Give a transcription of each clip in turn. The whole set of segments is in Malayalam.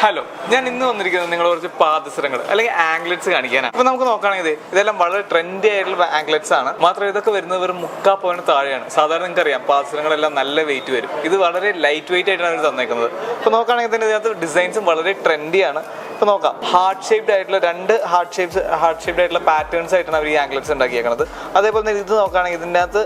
ഹലോ ഞാൻ ഇന്ന് വന്നിരിക്കുന്നത് നിങ്ങൾ കുറച്ച് പാദസരങ്ങൾ അല്ലെങ്കിൽ ആംഗ്ലറ്റ്സ് കാണിക്കാനാണ്. അപ്പൊ നമുക്ക് നോക്കുകയാണെങ്കിൽ ഇത് ഇതെല്ലാം വളരെ ട്രെൻഡി ആയിട്ടുള്ള ആംഗ്ലറ്റ്സ് ആണ്. മാത്രം ഇതൊക്കെ വരുന്നത് വെറും മുക്കാ പോയിന്റ് താഴെയാണ്. സാധാരണ നിങ്ങൾക്ക് അറിയാം പാദസരങ്ങളെല്ലാം നല്ല വെയിറ്റ് വരും. ഇത് വളരെ ലൈറ്റ് വെയിറ്റ് ആയിട്ടാണ് അവർ തന്നേക്കുന്നത്. ഇപ്പൊ നോക്കുകയാണെങ്കിൽ തന്നെ ഇതിനകത്ത് ഡിസൈൻസും വളരെ ട്രെൻഡിയാണ് ഇപ്പൊ നോക്കാം. ഹാർട്ട് ഷേപ്ഡ് ആയിട്ടുള്ള രണ്ട് ഹാർട്ട് ഷേപ്സ് ഹാർട്ട് ഷേപ്ഡ് ആയിട്ടുള്ള പാറ്റേൺസ് ആയിട്ടാണ് അവർ ഈ ആംഗ്ലറ്റ്സ് ഉണ്ടാക്കിയേക്കുന്നത് അതേപോലെ തന്നെ ഇത് നോക്കുകയാണെങ്കിൽ ഇതിന്റെ അകത്ത്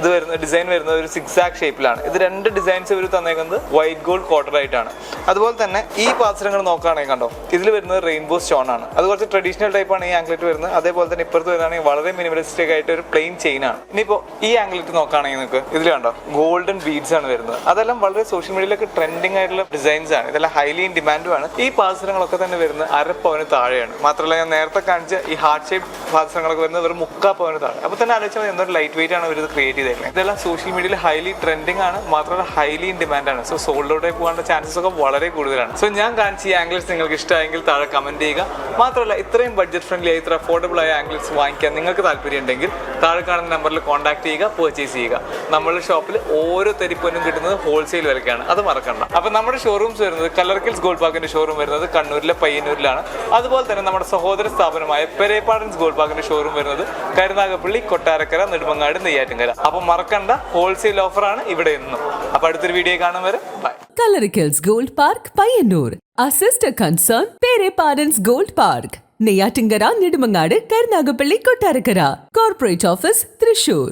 ഇത് വരുന്ന ഡിസൈൻ വരുന്നത് ഒരു സിക്സ് ആക് ഷേപ്പിലാണ് ഇത് രണ്ട് ഡിസൈൻസ് ഇവർ തന്നേക്കുന്നത് വൈറ്റ് ഗോൾഡ് കോട്ടർ ആയിട്ടാണ്. അതുപോലെ തന്നെ ഈ പാത്രങ്ങൾ നോക്കുകയാണെങ്കിൽ കണ്ടോ ഇതിൽ വരുന്നത് റെയിൻബോ സ്റ്റോൺ ആണ്. അത് കുറച്ച് ട്രഡീഷണൽ ആണ് ഈ ആംഗ്ലറ്റ് വരുന്നത്. അതേപോലെ തന്നെ ഇപ്പുറത്ത് വരുന്നതാണെങ്കിൽ വളരെ മിനിമലിസ്റ്റിക് ആയിട്ട് ഒരു പ്ലെയിൻ ചെയിൻ ആണ്. ഇനിയിപ്പോൾ ഈ ആംഗ്ലറ്റ് നോക്കുകയാണെങ്കിൽ നിങ്ങൾക്ക് ഇതിൽ കണ്ടോ ഗോൾഡൻ ബീഡ്സ് ആണ് വരുന്നത്. അതെല്ലാം വളരെ സോഷ്യൽ മീഡിയയിലൊക്കെ ട്രെൻഡിങ് ആയിട്ടുള്ള ഡിസൈൻസ് ആണ്. ഇതെല്ലാം ഹൈലി ഇൻ ഡിമാൻഡും ആണ്. ഈ പാത്രങ്ങളൊക്കെ തന്നെ വരുന്നത് അര പവന് താഴെയാണ്. മാത്രമല്ല ഞാൻ നേരത്തെ കാണിച്ച ഈ ഹാർട്ട് ഷേപ്പ് പാത്രങ്ങളൊക്കെ വരുന്നത് വെറും മുക്കാ പവന് അപ്പൊ അപ്പോൾ തന്നെ ആലോചിച്ചാൽ എന്തൊരു ലൈറ്റ് വെയിറ്റ് ആണ് ഇവർ ഇത് ക്രിയേറ്റ് ചെയ്തേക്കുന്നത് ഇതെല്ലാം സോഷ്യൽ മീഡിയയിൽ ഹൈലി ട്രെൻഡിങ് ആണ് മാത്രമല്ല ഹൈലി ഇൻ ഡിമാൻഡ് ആണ്. സോ സോൾഡ് ഔട്ട് പോകാനുള്ള ചാൻസസ് ഒക്കെ വളരെ കൂടുതലാണ്. സോ ഞാൻ കാണിച്ച ഈ ആംഗിൾസ് നിങ്ങൾക്ക് ഇഷ്ടമായെങ്കിൽ താഴെ കമന്റ് ചെയ്യുക. മാത്രമല്ല ഇത്രയും ബഡ്ജറ്റ് ഫ്രണ്ട്ലി ആയി ഇത്ര അഫോർഡബിൾ ആയ ആംഗിൾസ് വാങ്ങിക്കാൻ നിങ്ങൾക്ക് താല്പര്യം ഉണ്ടെങ്കിൽ താഴെ കാണുന്ന നമ്പറിൽ കോൺടാക്ട് ചെയ്യുക പർച്ചേസ് ചെയ്യുക. നമ്മുടെ ഷോപ്പിൽ ഓരോ തരിപ്പൊന്നും കിട്ടുന്നത് ഹോൾസെയിൽ വിലക്കാണ്. അത് മറക്കണ്ട. അപ്പൊ നമ്മുടെ ഷോറൂംസ് വരുന്നത് കലർക്കിൽസ് ഗോൾഡ് പാക്കിന്റെ ഷോറൂം വരുന്നത് കണ്ണൂരിലെ പയ്യന്നൂരിലാണ്. അതുപോലെ തന്നെ നമ്മുടെ സഹോദര സ്ഥാപനമായ പെരേപ്പാടൻസ് ഗോൾഡ് പാർക്കിന്റെ ഷോറൂം വരുന്നത് കരുനാഗപ്പള്ളി കൊട്ടാരക്കര നെടുമങ്ങാട് നെയ്യാറ്റിൻകര. അപ്പൊ മറക്കണ്ട ഹോൾസെയിൽ ഓഫർ ആണ് ഇവിടെ എന്നും അപ്പൊ അടുത്തൊരു വീഡിയോ കാണാൻ വരെ. Bye Coloricals gold park Payyanur assist concern, Pere Parents Gold Park. Neyyattinkara Nedumangad Karunagappally Kottarakkara corporate office Thrissur